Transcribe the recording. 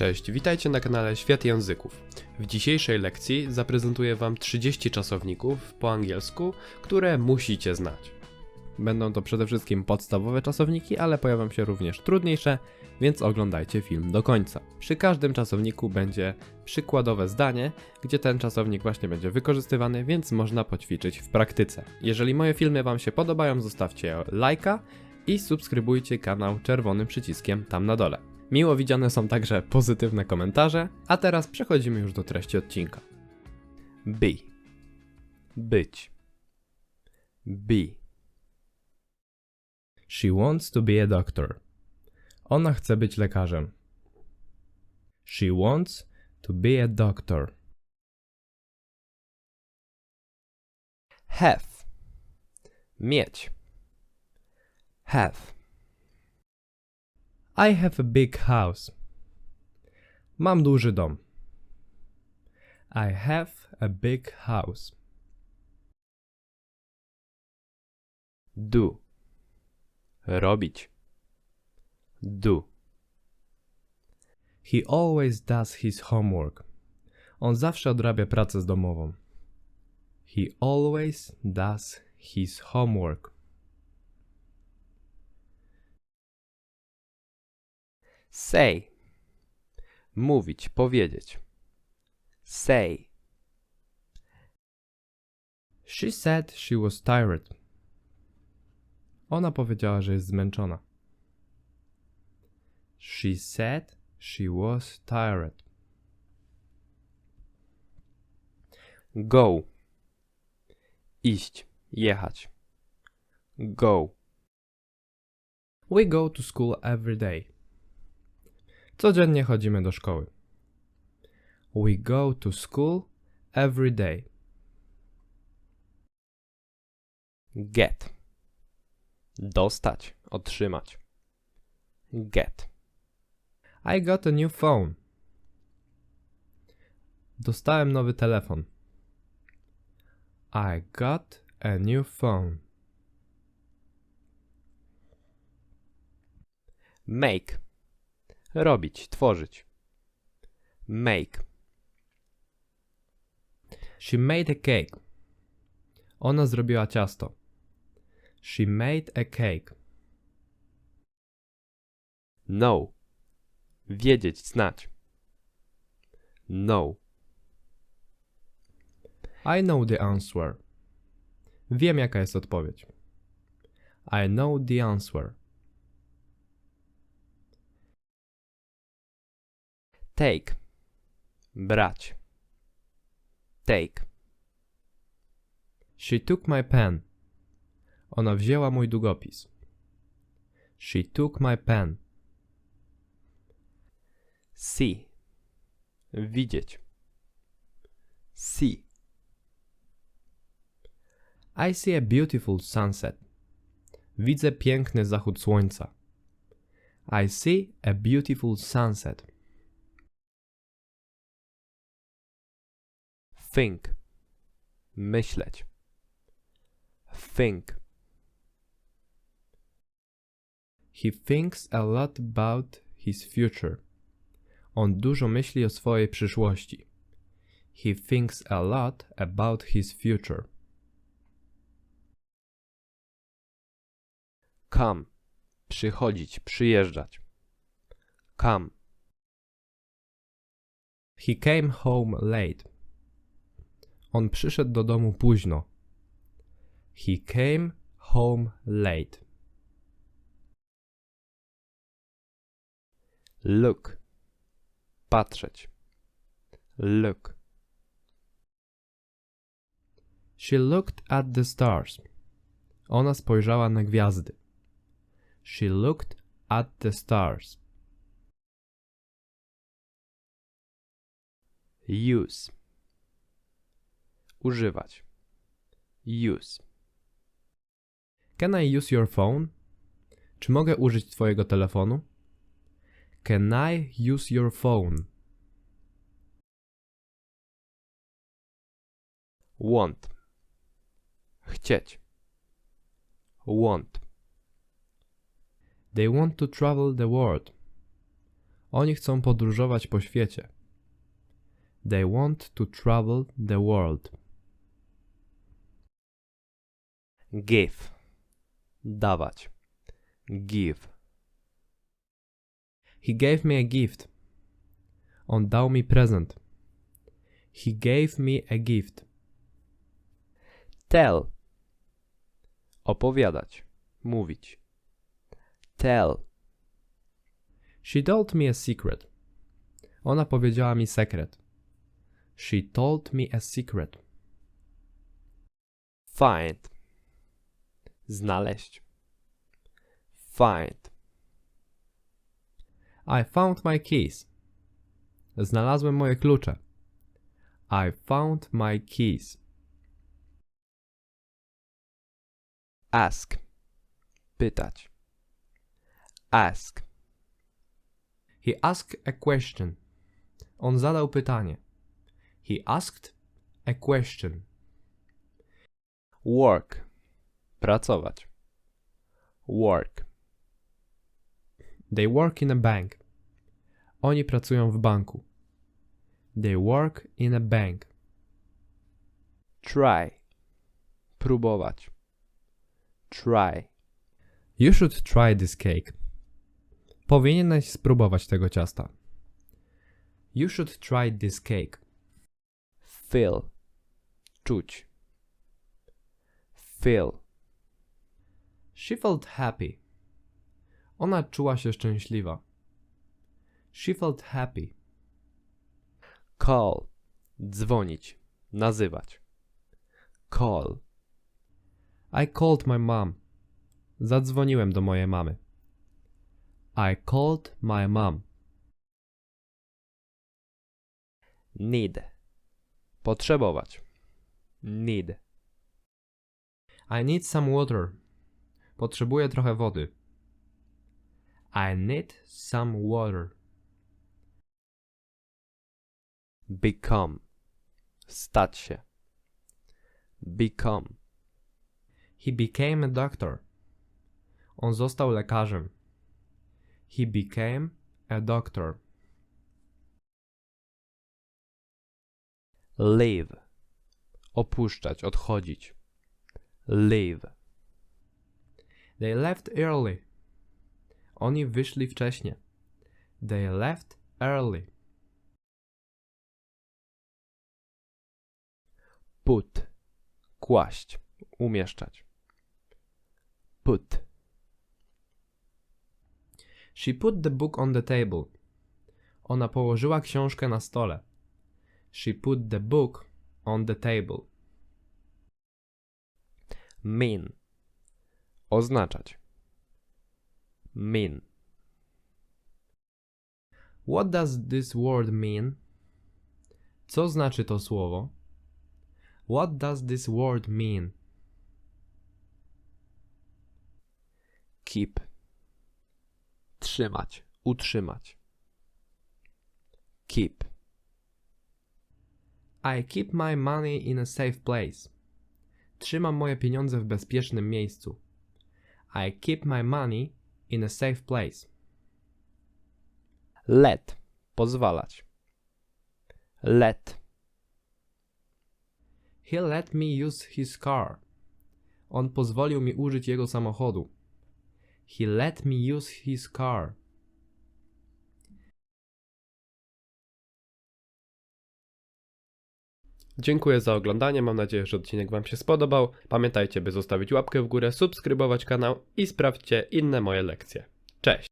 Cześć, witajcie na kanale Świat Języków. W dzisiejszej lekcji zaprezentuję Wam 30 czasowników po angielsku, które musicie znać. Będą to przede wszystkim podstawowe czasowniki, ale pojawią się również trudniejsze, więc oglądajcie film do końca. Przy każdym czasowniku będzie przykładowe zdanie, gdzie ten czasownik właśnie będzie wykorzystywany, więc można poćwiczyć w praktyce. Jeżeli moje filmy Wam się podobają, zostawcie lajka i subskrybujcie kanał czerwonym przyciskiem tam na dole. Miło widziane są także pozytywne komentarze, a teraz przechodzimy już do treści odcinka. Be. Być. Be. She wants to be a doctor. Ona chce być lekarzem. She wants to be a doctor. Have. Mieć. Have. I have a big house. Mam duży dom. I have a big house. Do. Robić. Do. He always does his homework. On zawsze odrabia pracę z domową. He always does his homework. Say. Mówić, powiedzieć. Say. She said she was tired. Ona powiedziała, że jest zmęczona. She said she was tired. Go. Iść, jechać. Go. We go to school every day. Codziennie chodzimy do szkoły. We go to school every day. Get. Dostać, otrzymać. Get. I got a new phone. Dostałem nowy telefon. I got a new phone. Make. Robić, tworzyć. Make. She made a cake. Ona zrobiła ciasto. She made a cake. Know. Wiedzieć, znać. Know. I know the answer. Wiem jaka jest odpowiedź. I know the answer. Take. Brać. Take. She took my pen. Ona wzięła mój długopis. She took my pen. See. Widzieć. See. I see a beautiful sunset. Widzę piękny zachód słońca. I see a beautiful sunset. Think. Myśleć. Think. He thinks a lot about his future. On dużo myśli o swojej przyszłości. He thinks a lot about his future. Come. Przychodzić, przyjeżdżać. Come. He came home late. On przyszedł do domu późno. He came home late. Look. Patrzeć. Look. She looked at the stars. Ona spojrzała na gwiazdy. She looked at the stars. Use. Używać. Use. Can I use your phone? Czy mogę użyć twojego telefonu? Can I use your phone? Want. Chcieć. Want. They want to travel the world. Oni chcą podróżować po świecie. They want to travel the world. Give. Dawać. Give. He gave me a gift. On dał mi prezent. He gave me a gift. Tell. Opowiadać. Mówić. Tell. She told me a secret. Ona powiedziała mi sekret. She told me a secret. Find. Znaleźć. Find. I found my keys. Znalazłem moje klucze. I found my keys. Ask. Pytać. Ask. He asked a question. On zadał pytanie. He asked a question. Work. Pracować. Work. They work in a bank. Oni pracują w banku. They work in a bank. Try. Próbować. Try. You should try this cake. Powinieneś spróbować tego ciasta. You should try this cake. Feel. Czuć. Feel. She felt happy. Ona czuła się szczęśliwa. She felt happy. Call. Dzwonić. Nazywać. Call. I called my mom. Zadzwoniłem do mojej mamy. I called my mom. Need. Potrzebować. Need. I need some water. Potrzebuję trochę wody. I need some water. Become. Stać się. Become. He became a doctor. On został lekarzem. He became a doctor. Leave. Opuszczać, odchodzić. Leave. They left early. Oni wyszli wcześnie. They left early. Put. Kłaść. Umieszczać. Put. She put the book on the table. Ona położyła książkę na stole. She put the book on the table. Mean. Oznaczać. Mean. What does this word mean? Co znaczy to słowo? What does this word mean? Keep. Trzymać. Utrzymać. Keep. I keep my money in a safe place. Trzymam moje pieniądze w bezpiecznym miejscu. I keep my money in a safe place. Let. Pozwalać. Let. He let me use his car. On pozwolił mi użyć jego samochodu. He let me use his car. Dziękuję za oglądanie, mam nadzieję, że odcinek Wam się spodobał. Pamiętajcie, by zostawić łapkę w górę, subskrybować kanał i sprawdźcie inne moje lekcje. Cześć!